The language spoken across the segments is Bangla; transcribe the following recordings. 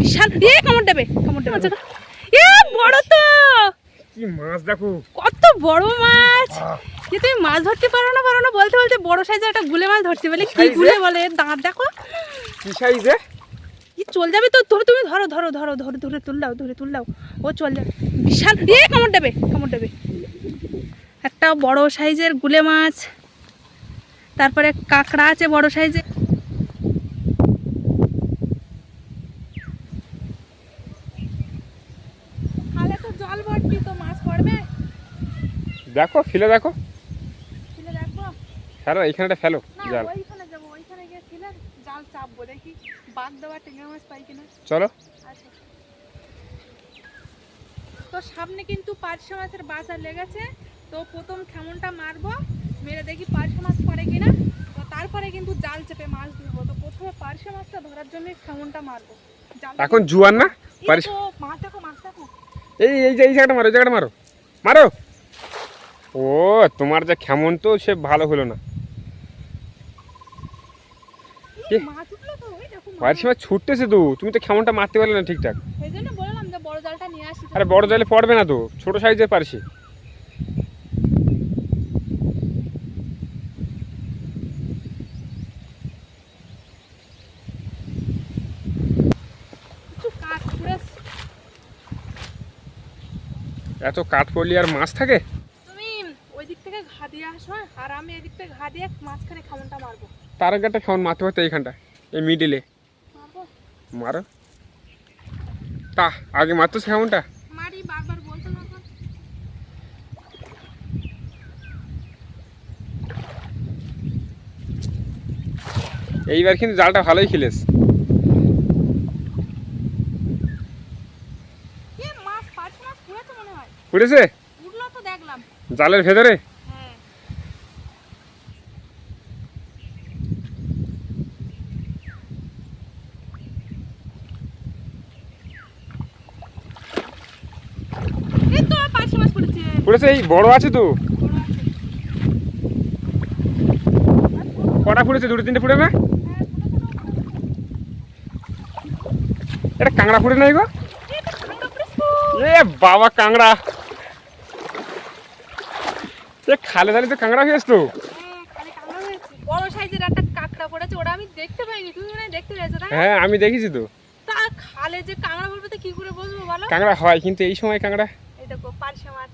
বিশাল এ কামড় দেবে কামড় দেবে। এ বড় তো! কি মাছ দেখো। কত বড় মাছ! যে তুমি মাছ ধরতে পারো না পারো না বলতে বলতে বড় সাইজের একটা গুলে মাছ ধরতে বলে কি গুলে বলে? দাঁত দেখো। কি সাইজে কি চল যাবে তো তুমি ধরো ধরো ধরো ধরে ধরে তুল দাও ধরে তুল দাও। ও চল যাবে। বিশাল এ কামড় দেবে কামড় দেবে। একটা বড় সাইজের গুলে মাছ। তারপরে কাঁকড়া আছে বড় সাইজের খালে তো জল ভর্তি তো মাছ পড়বে দেখো ফেলে দেখো। ফেলে এইখানটা ফেলো জাল। চলো। আচ্ছা। তো সামনে কিন্তু পার্শে মাছের বাজার লেগেছে তো প্রথম খেমনটা মারবো মেরে দেখি পার্শে মাছ পড়ে কিনা। তো তারপরে কিন্তু জাল চেপে মাছ ধরবো। তো প্রথমে পার্শে মাছটা ধরার জন্য খেমনটা মারবো। এখন জুয়ার না? এই মাছ দেখো মাছ দেখো। এই এই যে এই জায়গাটা মারো জায়গাটা মারো। মারো। ও তোমার যা কেমন তো সে ভালো হলো না। সময় ছুটতেছে তো তুমি তো মারতে পারলে না ঠিকঠাক। আরে বড় জালে পড়বে না তো ছোট সাইজের পারছি। এত কাঠ পড়লি আর মাছ থাকে তুমি ওই দিক থেকে ঘা দিয়ে আসো আর আমি এদিক থেকে ঘা দিয়ে মাঝখানে খামনটা মারবো। তার কেমন মারতে পারতো এইখানটা এই মিডিলে মারো। তা আগে মারতো কেমনটা মারি বারবার বলছো এইবার কিন্তু জালটা ভালোই খেলেস। মাছ পাঁচ মাছ পুড়েছে মনে হয় উঠেছে উঠল তো দেখলাম জালের ভেতরে হ্যাঁ এই তো পাঁচ মাছ পড়েছে উঠেছে এই বড় আছে তো কটা ফুটেছে দুটো তিনটে ফুটে না। এটা কাঁকড়া ফুটে নাই গো। এ বাবা কাঁকড়া এ খালে দালে তো কাঁকড়া হয়ে আসতো খালি। বড় সাইজের একটা কাঁকড়া পড়েছে ওটা আমি দেখতে পাইনি তুমি মনে দেখতে পেয়েছ না? হ্যাঁ আমি দেখেছি তো তা খালে যে কাঁকড়া বলবে তো কি করে বুঝব বলো কাঁকড়া হয় কিন্তু এই সময় কাঁকড়া এই দেখো পার্শে মাছ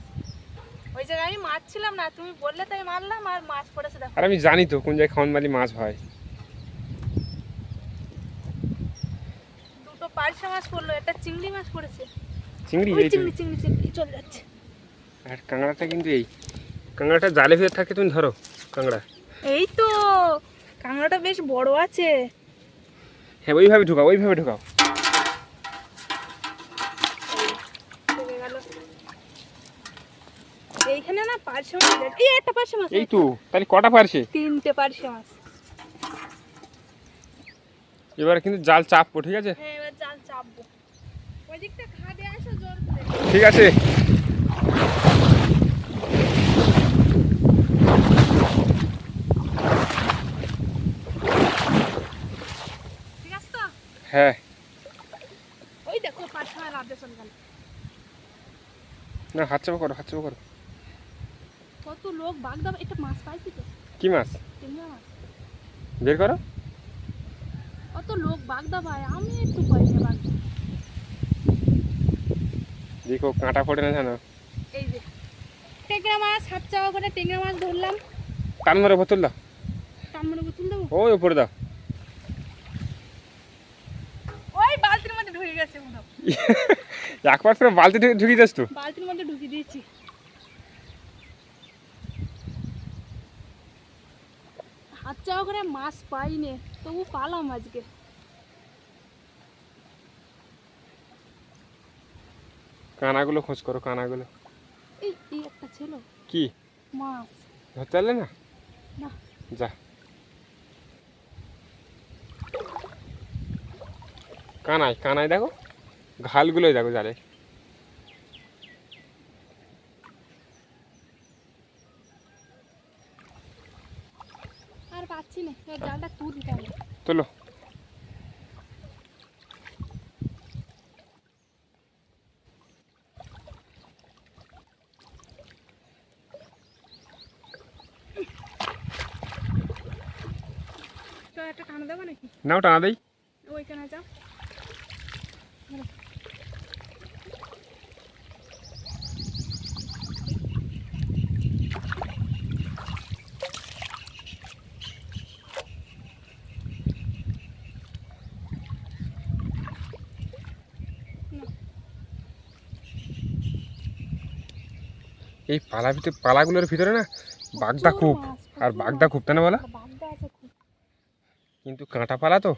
ওই জায়গায় আমি মারছিলাম না তুমি বললে তাই মারলাম আর মাছ পড়েছে দেখো। আর আমি জানি তো কোন জায়গায় খাওয়ান মালি মাছ হয়। দুটো পার্শে মাছ পড়ল একটা চিংড়ি মাছ পড়েছে। চিংড়ি এই চিংড়ি চিংড়ি চিংড়ি চলে যাচ্ছে। আর কাঁকড়াটা কিন্তু এই কাঁকড়াটা জালে ভেতর থাকে তুমি ধরো কাঁকড়া। এই তো কাঁকড়াটা বেশ বড় আছে। হ্যাঁ ওইভাবে ঢুকাও ওইভাবে ঢুকাও চলে গেল এইখানে না পার্শে মাছ আছে। এই একটা পার্শে মাছ এই তো তাহলে কটা তিনটে পার্শে মাছ। এবার কিন্তু জাল চাপবো ঠিক আছে? হ্যাঁ এবার জাল চাপবো। ওই দিকটা ঘা দিয়ে আসো জোর করে। ঠিক আছে। হ্যাঁ। ওই দেখো চলে গেল। না হাত চাপা করো হাত চাপা করো। কত লোক বাগ দাবা এটা মাছ পাইছি তো। কি মাছ? চিংড়ি মাছ। বের করো। কত লোক বাগ দাবায় আমি একটু পাইনি বাগ দেখো কাঁটা পড়ে না জানো? এই যে টেংরা মাছ হাত চাওয়া করে টেংরা মাছ ধরলাম। টান ধরে বোতল দাও। টানমনে বোতল দেবো? ওই উপরে দাও। ওই বালতির মধ্যে ঢুকে গেছে হয়। একবার করে বালতি ঢুকে- যাস তো? বালতির মধ্যে ঢুকিয়ে দিয়েছি চাওয়া করে মাছ পাইনি তবু পালাম আজকে। কানাগুলো খোঁজ করো কানাগুলো। এই এই একটা ছিল। কি? মাছ। ধরতে না? না। যা। কানাই কানাই দেখো। ঘালগুলোই দেখো জালে পাচ্ছি না। জালটা তুলতে হবে। তোলো। নাও টানা দেয় এই পালা ভিতরে পালাগুলোর ভিতরে না বাগদা খুব আর বাগদা খুব তাই না বলা? কিন্তু কাঁটা পালা তো।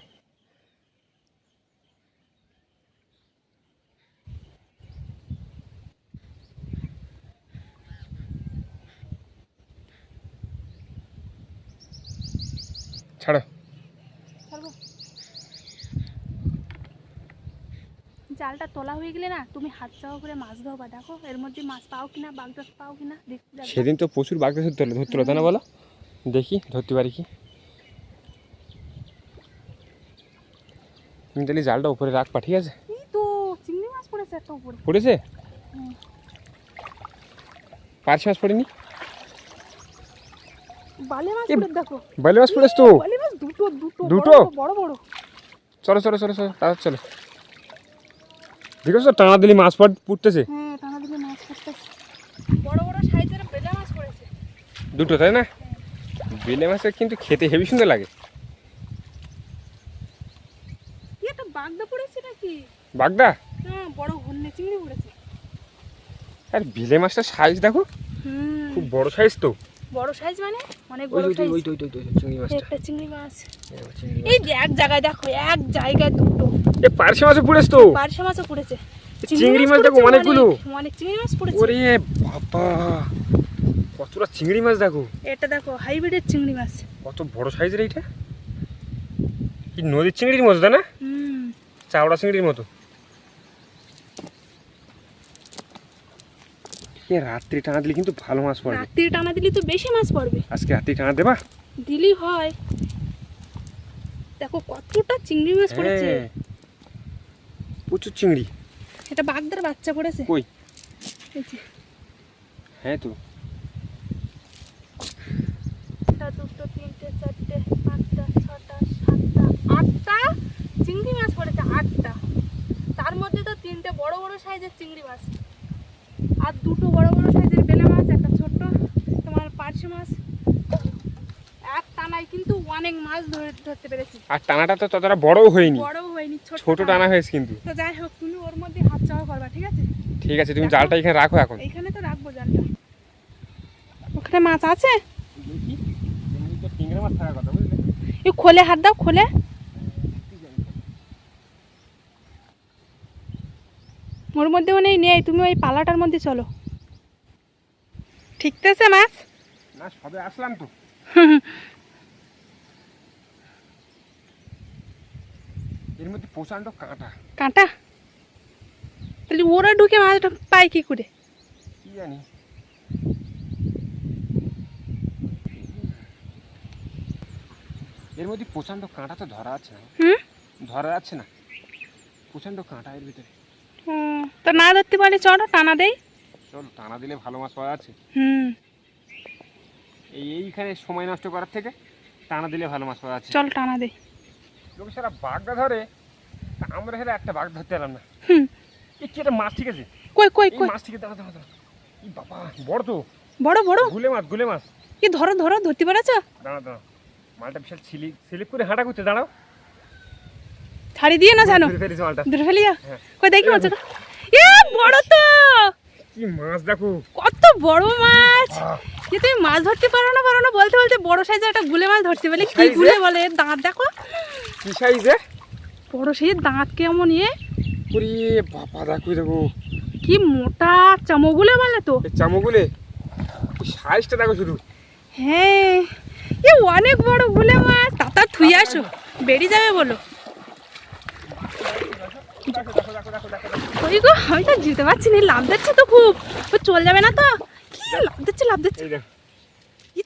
ছাড়ো ছাড়বো জালটা তোলা হয়ে গেলে না তুমি হাত চাওয়া করে মাছ ধোবা দেখো এর মধ্যে মাছ পাও কিনা বাগদা পাও কিনা সেদিন তো প্রচুর বাগদা ধরতে ধরতে তাই না বলো? দেখি ধরতে পারি কি? তুমি তাহলে জালটা উপরে রাখবা ঠিক আছে? এই তো চিংড়ি মাছ পড়েছে একটা উপরে। পড়েছে? হুম। মাছ পড়েনি? বালে মাছ পড়ে দেখো। বাইলে মাছ পড়েছে তো? বালে মাছ দুটো দুটো দুটো? বড় বড় বড়। চলো চলো চলো চলো তাড়াতাড়ি চলো। দেখেছ টানা দিলি মাছ পড় পুড়তেছে হ্যাঁ টানা দিলে মাছ পড়তেছে বড় বড় সাইজের বেলা মাছ পড়েছে দুটো তাই না বেলে মাছের কিন্তু খেতে হেভি সুন্দর লাগে বাগদা পড়েছে নাকি বাগদা হ্যাঁ বড় হন্যে চিংড়ি পড়েছে আর বেলে মাছটার সাইজ দেখো হুম খুব বড় সাইজ তো বড় সাইজ মানে অনেক বড় সাইজ ওই ওই ওই চিংড়ি মাছটা একটা চিংড়ি মাছ এই চিংড়ি মাছ। এই যে এক জায়গায় দেখো এক জায়গায় এ পার্শে মাছও পড়েছে তো? পার্শে মাছও পড়েছে। চিংড়ি মাছ দেখো অনেকগুলো। অনেক, চিংড়ি মাছ পড়েছে। ওরে বাবা কতটা চিংড়ি মাছ দেখো। এটা দেখো হাইব্রিডের চিংড়ি মাছ। কত বড় সাইজের এইটা? কি নদীর চিংড়ির মতো তাই না? চাওড়া চিংড়ির মতো। এ রাত্রি টানা দিলে কিন্তু ভালো মাছ পড়বে। রাত্রি টানা দিলে তো বেশি মাছ পড়বে। আজকে রাত্রি টানা দেবা? দিলি হয়। দেখো কতটা চিংড়ি মাছ পড়েছে। হ্যাঁ প্রচুর চিংড়ি। এটা বাগদার বাচ্চা পড়েছে। কই? হ্যাঁ তো। দুটো তিনটে চারটে পাঁচটা ছটা সাতটা আটটা চিংড়ি মাছ পড়েছে আটটা। তার মধ্যে তো তিনটে বড় বড় সাইজের চিংড়ি মাছ। আর দুটো বড় বড় সাইজের বেলে মাছ একটা ছোট্ট তোমার পার্শে মাছ। এক টানায় কিন্তু অনেক মাছ ধরে ধরতে পেরেছি। আর টানাটা তো ততটা বড়ও হয়নি। বড়ও হয়নি ছোট ছোট টানা হয়েছে কিন্তু। তো যাই হোক তুমি ওর মধ্যে হাত চাওয়া করবা ঠিক আছে? ঠিক আছে তুমি জালটা এখানে রাখো এখন। এইখানে তো রাখব জালটা। ওখানে মাছ আছে? চিংড়ি মাছ থাকার কথা বুঝলে এই খোলে হাত দাও খোলে। ওর মধ্যে নেই নেই তুমি ওই পালাটার মধ্যে চলো। ঠিক আছে মাছ? না সবে আসলাম তো। এর মধ্যে প্রচণ্ড কাঁটা। কাঁটা? তাহলে ওরা ঢুকে মাছটা পায় কি করে? কি জানি। এর মধ্যে প্রচণ্ড কাঁটা তো ধরা আছে না? ধরা যাচ্ছে না? প্রচণ্ড কাঁটা এর ভিতরে। তো না ধরতে পারলে চলো টানা দেই। চল টানা দিলে ভালো মাছ পাওয়া যাচ্ছে। হুম। এই এইখানে সময় নষ্ট করার থেকে টানা দিলে ভালো মাছ পাওয়া যাচ্ছে। চল টানা দেই। লোক সারা বাগদা ধরে আমরা হেলে একটা বাঘ ধরতে পারলাম না। এই কি একটা মাছ ঠিক আছে? কই কই কই? মাছ ঠিক আছে দাঁড়া দাঁড়া এই বাবা বড় তো। বড় বড়? গুলে মাছ গুলে মাছ। কি ধরো ধরো ধরতে পারছ? দাঁড়া দাঁড়া মালটা বিশাল স্লিপ স্লিপ করে হাঁটা করতে দাঁড়াও। ছাড়ি দিয়ে না জানো? ধরে ফেলিয়া হ্যাঁ। কই দেখি মাছটা। এ বড় তো! কি মাছ দেখো। কত বড় মাছ! যে তুমি মাছ ধরতে পারো না পারো না বলতে বলতে বড় সাইজের একটা গুলে মাছ ধরতে পারলে কি গুলে বলে? দাঁত দেখো। কি সাইজে? বড় সাইজের দাঁত কেমন ইয়ে ওরে বাবা দেখো দেখো। কি মোটা চামগুলে বলে তো। চামগুলে? সাইজটা দেখো শুধু। হ্যাঁ এ অনেক বড় গুলে মাছ। তাতা থুই আসো বেরিয়ে যাবে বলো। ওই গো আমি তো যেতে পারছি না লাভ দিচ্ছে তো খুব। ও চল যাবে না তো? কি লাভ দিচ্ছে লাভ দিচ্ছে।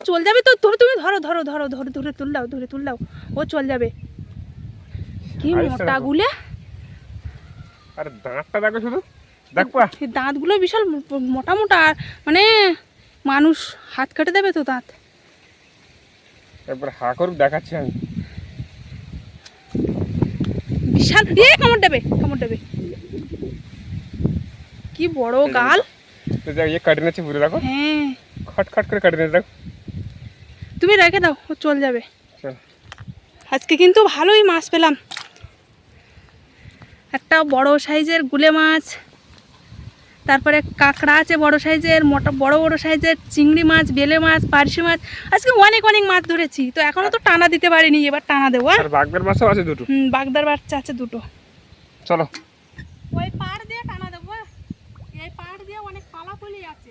চল যাবে তো ধরো তুমি ধরো ধরো ধরো ধরে ধরে তুললাও ধরে তুললাও ও চল যাবে। কি মোটা গুলে? আর দাঁতটা দেখো শুধু। দেখবা এই দাঁতগুলো বিশাল মোটা মোটা আর মানে মানুষ হাত কেটে দেবে তো দাঁত। একবার হা করুক দেখাচ্ছি আমি। বিশাল এ কামড় দেবে কামড় দেবে। কি বড় গাল। তো যাও ইয়ে কাটে নিচ্ছে পুরো দেখো। হ্যাঁ। খট খট করে কাটে নিচ্ছে দেখো। তুমি রেখে দাও ও চল যাবে। আজকে কিন্তু ভালোই মাছ পেলাম। একটা বড় সাইজের গুলে মাছ তারপরে কাঁকড়া আছে বড় সাইজের মোটা বড় বড় সাইজের চিংড়ি মাছ বেলে মাছ পার্শে মাছ আজকে অনেক অনেক মাছ ধরেছি। তো এখনও তো টানা দিতে পারিনি এবার টানা দেবো? আর বাগদার মাছও আছে দুটো। হুম বাগদার বাচ্চা আছে দুটো। চলো। ওই পাড় দিয়ে টানা দেবো হ্যাঁ? এই পাড় দিয়ে অনেক পালাপলি আছে।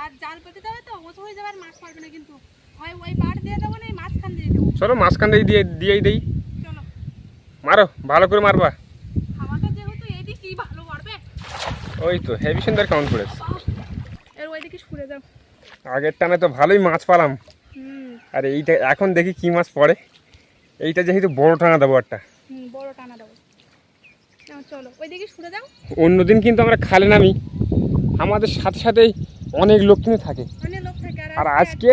আর জাল পেতে যাবে তো ওসব হয়ে যাবে আর মাছ পারবে না কিন্তু। হয় ওই পাড় দিয়ে দেবো না এই মাঝখান দিয়ে দেবো। চলো মাঝখান দিয়ে দিয়ে দিয়েই দেই। চলো। মারো ভালো করে মারবা খাওয়াটা যেহেতু এদিক কি ভালো পারবে ওই তো হেভি সুন্দর কাউন্ট করেছে আগের টানে তো ভালোই মাছ পালাম। আর এইটা এখন দেখি কি মাছ পড়ে। এইটা যেহেতু বড় টানা দেবো একটা। বড় টানা দেবো। চলো ওইদিকে সরে যাও। অন্যদিন কিন্তু আমরা খালে নামি। আমাদের সাথে সাথেই অনেক লোক কিন্তু থাকে। আর আজকে?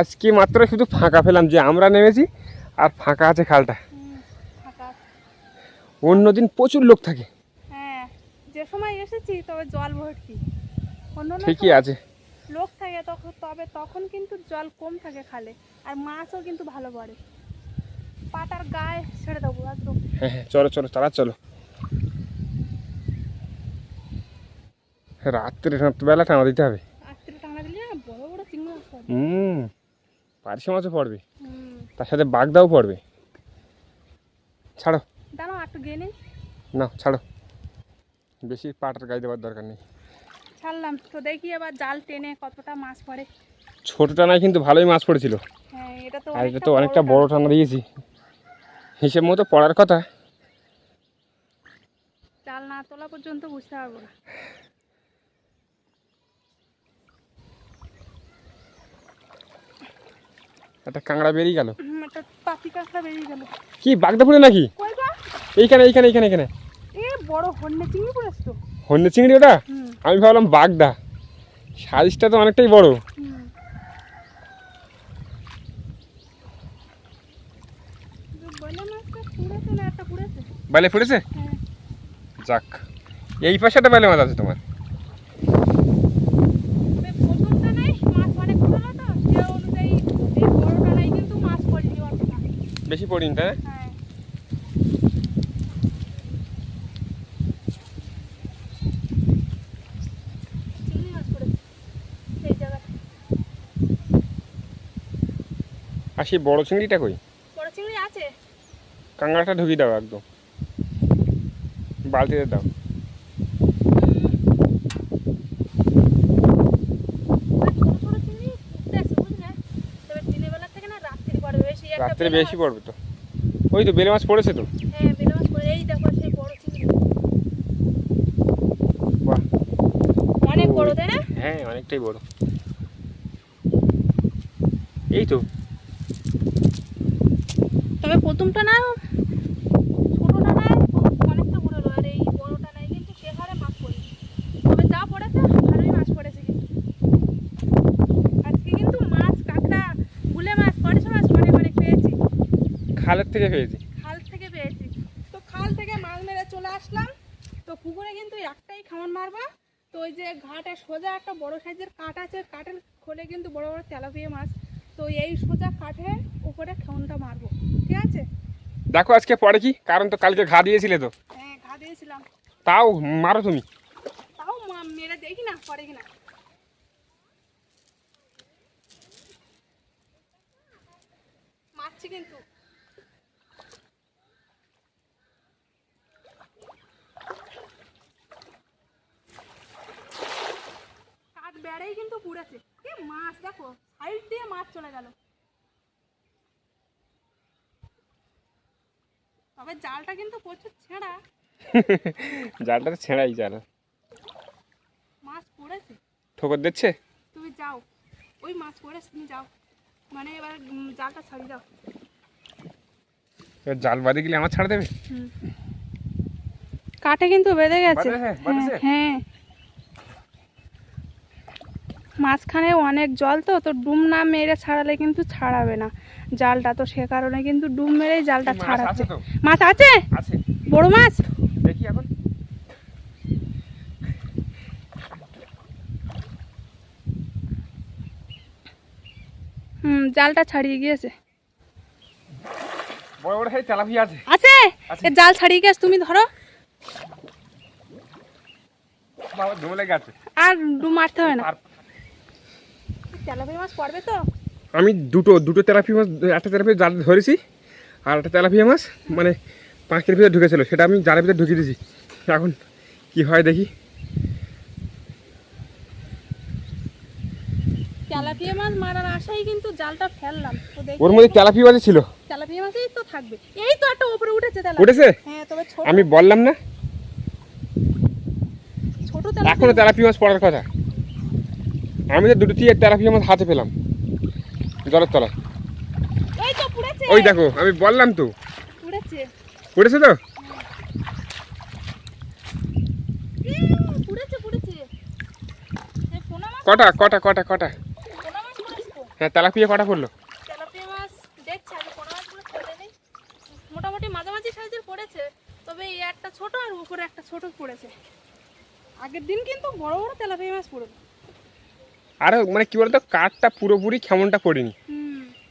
আজকে মাত্র শুধু ফাঁকা পেলাম যে আমরা নেমেছি আর ফাঁকা আছে খালটা। অন্যদিন প্রচুর লোক থাকে। এসেছি তবে জল ভর্তি। অন্য ঠিকই আছে। লোক থাকে তখন তবে তখন কিন্তু জল কম থাকে খালে আর মাছও কিন্তু ভালো পড়ে। পাটার গায়ে ছেড়ে দেবো একদম। হ্যাঁ হ্যাঁ চলো চলো তারা চলো। রাত্রে রাত্রবেলা টানা দিতে হবে। রাত্রে টানা দিলে বড় বড় চিংড়ি মাছ হুম পার্শে মাছও পড়বে। হুম। তার সাথে বাগদাও পড়বে। ছাড়ো। দাঁড়াও একটু গিয়ে নেই না ছাড়ো। বেশি পাটার গায়ে দেওয়ার দরকার নেই। ছাড়লাম তো দেখি এবার জাল টেনে কতটা মাছ পড়ে? ছোট টানায় কিন্তু ভালোই মাছ পড়েছিল। হ্যাঁ এটা তো আর এটা তো অনেকটা বড় টানা। দিয়েছি। হিসেব মতো পড়ার কথা। জাল না তোলা পর্যন্ত বুঝতে পারব না। একটা কাঁকড়া বেরিয়ে গেল। কি বাগদা পড়ে নাকি? এইখানে এইখানে এইখানে এখানে বড় হন্যে চিংড়ি পড়েছ তো হন্য চিংড়ি ওটা? আমি ভাবলাম বাগদা। সাইজটা তো অনেকটাই বড়। না বেলে ফুটেছে? হ্যাঁ। যাক। এই পাশে একটা বেলে মাছ আছে তোমার। তবে প্রথমটা নাই মাছ অনেক পুরনো তো সে অনুযায়ী এই বড়টা নাই কিন্তু মাছ পড়লি অতটা বেশি পড়িনি তাই না? হ্যাঁ চিংড়ি মাছ পড়েছে এই জায়গাটা আর সেই বড় চিংড়িটা কই? বড় চিংড়ি আছে। কাঁকড়াটা ঢুকিয়ে দাও একদম। বালতিতে দাও। রাত্রি বেশি একটা রাত্রে বেশি পড়বে তো। ওই তো বেলে মাছ পড়েছে তো? হ্যাঁ বেলে মাছ পড়ে। এই দেখো সেই বড় চিংড়ি। বাহ। অনেক বড় তাই না? হ্যাঁ অনেকটাই বড়। এই তো তবে প্রথমটা না ছোটটা না অনেকটা আর এই বড়টা নাই কিন্তু সে হারে মাছ পড়ে তবে যা পড়েছে ভালোই মাছ পড়েছে কিন্তু। আজকে কিন্তু মাছ কাঁকড়া গুলে মাছ পড়েছে মাছ অনেক অনেক পেয়েছি। খালের থেকে পেয়েছি। খাল থেকে পেয়েছি। তো খাল থেকে মাছ মেরে চলে আসলাম। তো পুকুরে কিন্তু একটাই খাওয়ান মারবা। তো ওই যে ঘাটে সোজা একটা বড় সাইজের কাঠ আছে কাঠের খোলে কিন্তু বড় বড় তেলাপিয়া মাছ তো এই সোজা কাঠে উপরে খাওয়ানটা মারবো ঠিক আছে? দেখো আজকে পড়ে কি? কারণ তো কালকে ঘা দিয়েছিলে তো। হ্যাঁ ঘা দিয়েছিলাম। তাও মারো তুমি। তাও মেরে দেখি না পরে কিনা। মারছি কিন্তু। কাঠ বেড়াই কিন্তু পুড়েছে। কি মাছ দেখো। সাইড দিয়ে মাছ চলে গেল। তবে জালটা কিন্তু প্রচুর ছেঁড়া। জালটা তো ছেঁড়াই জাল। মাছ পড়েছে। ঠোকর দিচ্ছে? তুমি যাও। ওই মাছ পড়েছে তুমি যাও। মানে এবার জালটা ছাড়িয়ে দাও। জাল বাদে গেলে আমার ছাড় দেবে? কাঠে কিন্তু বেঁধে গেছে? হ্যাঁ। মাঝখানে অনেক জল তো তো ডুম না মেরে ছাড়ালে কিন্তু ছাড়াবে না। জালটা তো সে কারণে কিন্তু ডুম মেরেই জালটা ছাড়াচ্ছে। মাছ আছে? বড় মাছ? দেখি এখন। হুম জালটা ছাড়িয়ে গিয়েছে। বড় বড় তেলাপিয়া আছে। আছে? আছে। এ জাল ছাড়িয়ে গেছে তুমি ধরো। আর ডু মারতে হবে না। তেলাপিয়া মাছ পড়বে তো? আমি দুটো দুটো তেলাপি মাছ একটা তেলাপি জাল ধরেছি আর একটা তেলাপিয়া মাছ মানে পাঁচের ভিতরে ঢুকেছিল সেটা আমি জালের ভিতরে ঢুকিয়ে দিয়েছি। এখন কি হয় দেখি। তেলাপিয়া মাছ মারার আশায় কিন্তু জালটা ফেললাম। ওর মধ্যে তেলাপি মাছ ছিল। তেলাপিয়া মাছই তো থাকবে। এই তো একটা উপরে উঠেছে তেলাপিয়া উঠেছে? হ্যাঁ তবে ছোট। আমি বললাম না। ছোট এখনও তেলাপিয়া তেলাপি মাছ পড়ার কথা। আমি তো দুটো দিয়ে তেলাপিয়া মাছ হাতে পেলাম জলের তলায়। পুড়েছে। ওই দেখো আমি বললাম তো। পুড়েছে। তো? পুড়েছে পুড়েছে। কটা কটা কটা কটা? পুড়েছে হ্যাঁ তেলাপিয়া কটা পড়ল? মোটামুটি মাঝামাঝি সাইজের পড়েছে তবে এই একটা ছোট আর উপরে একটা ছোট পড়েছে। আগের দিন কিন্তু বড় বড় তেলাপিয়া মাছ পড়বে আর মানে কি বলতো কাঠটা পুরোপুরি খেমনটা পড়েনি।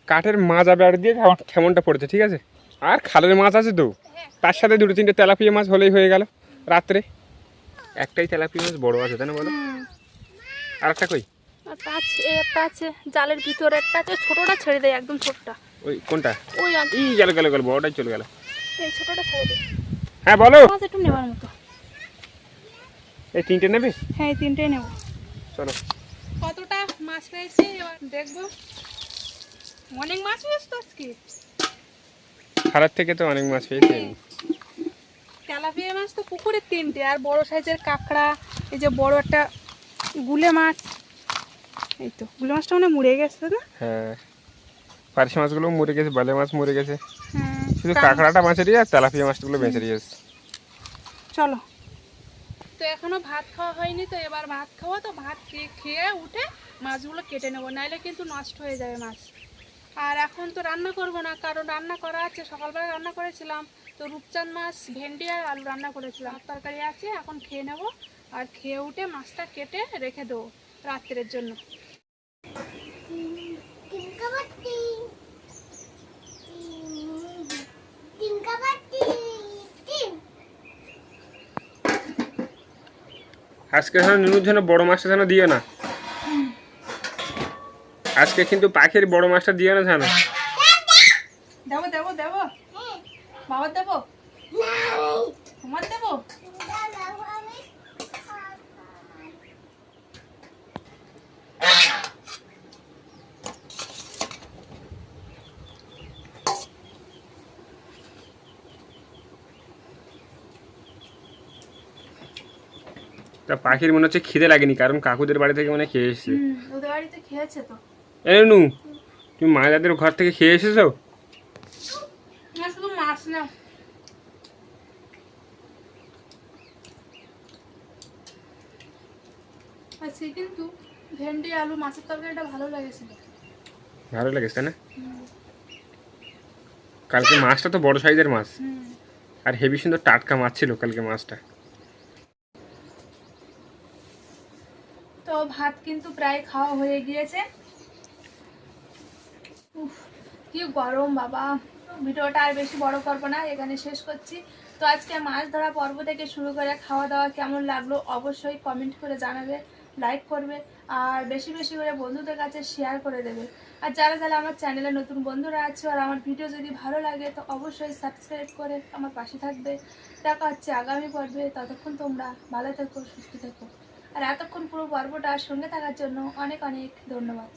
কাঠের মাজা বেড় দিয়ে খেমন- খেমনটা পড়েছে ঠিক আছে? আর খালের মাছ আছে তো। হ্যাঁ। তার সাথে দুটো তিনটে তেলাপিয়া মাছ হলেই হয়ে গেল রাত্রে। একটাই তেলাপিয়া মাছ বড় আছে তাই না বলো? আর একটা কই? আছে একটা আছে জালের ভিতরে একটা আছে ছোটটা ছেড়ে দেয় একদম ছোটটা। ওই কোনটা? ওই ই গেল গেল গেল বড়টাই চলে গেল। এই ছোটটা ছেড়ে দেয় হ্যাঁ বলো। মাছ একটু নেওয়ার মতো। এই তিনটে নেবে? হ্যাঁ এই তিনটেই নেব। চলো। কতটা মাছ পেয়েছি এবার দেখব। অনেক মাছ পেয়েছি তো আজকে। খারাপ থেকে তো অনেক মাছ পেয়েছি। তেলাপিয়া মাছ তো পুকুরে তিনটে আর বড় সাইজের কাঁকড়া এই যে বড় একটা গুলে মাছ। এই তো গুলে মাছটা মানে মুড়ে গেছে না? হ্যাঁ। পারিশ মাছগুলো মরে গেছে বালে মাছ মরে গেছে। হ্যাঁ শুধু কাঁকড়াটা মাছেরই আর তেলাপিয়া মাছগুলো বেঁচে দিয়েছে চলো। তো এখনও ভাত খাওয়া হয়নি, তো এবার ভাত খাওয়া তো ভাত খেয়ে উঠে মাছগুলো কেটে নেব, নাইলে কিন্তু নষ্ট হয়ে যাবে মাছ। আর এখন তো রান্না করব না, কারণ রান্না করা আছে, সকালবেলা রান্না করেছিলাম, তো রূপচাঁদ মাছ, ভেন্ডি আর আলু রান্না করেছিলাম। তরকারি আছে, এখন খেয়ে নেব, আর খেয়ে উঠে মাছটা কেটে রেখে দেবো রাত্রের জন্য। আজকে যেন নুনুর জন্য বড় মাছটা যেন দিও না। আজকে কিন্তু পাখির বড় মাছটা দিও না যেন। দেবো দেবো দেবো। বাবা, দেবো তোমার দেবো তা পাখির মনে হচ্ছে খিদে লাগেনি কারণ কাকুদের বাড়ি থেকে মানে খেয়ে এসেছে। ওদের বাড়িতে খেয়েছে তো। নু তুমি ঘর থেকে খেয়ে এসেছ? না শুধু মাছ না। আজকে কিন্তু ভেন্ডি আলু মাছের তরকারিটা ভালো লেগেছিল ভালো লেগেছে না? কালকে মাছটা তো বড় সাইজের মাছ। আর হেভি সুন্দর টাটকা মাছ ছিল কালকে মাছটা। তো ভাত কিন্তু প্রায় খাওয়া হয়ে গিয়েছে। কি গরম বাবা। ভিডিওটা আর বেশি বড় করব না, এখানে শেষ করছি। তো আজকে মাছ ধরা পর্ব থেকে শুরু করে খাওয়া দাওয়া কেমন লাগল অবশ্যই কমেন্ট করে জানাবে লাইক করবে, আর বেশি বেশি করে বন্ধুদের কাছে শেয়ার করে দেবে। আর যারা যারা আমার চ্যানেলে নতুন বন্ধুরা আছে আর আমার ভিডিও যদি ভালো লাগে, তো অবশ্যই সাবস্ক্রাইব করে আমার পাশে থাকবে। দেখা হচ্ছে আগামী পর্বে, ততক্ষণ তোমরা ভালো থেকো, সুস্থ থেকো। আর এতক্ষণ পুরো পর্বটা সঙ্গে থাকার জন্য অনেক অনেক ধন্যবাদ।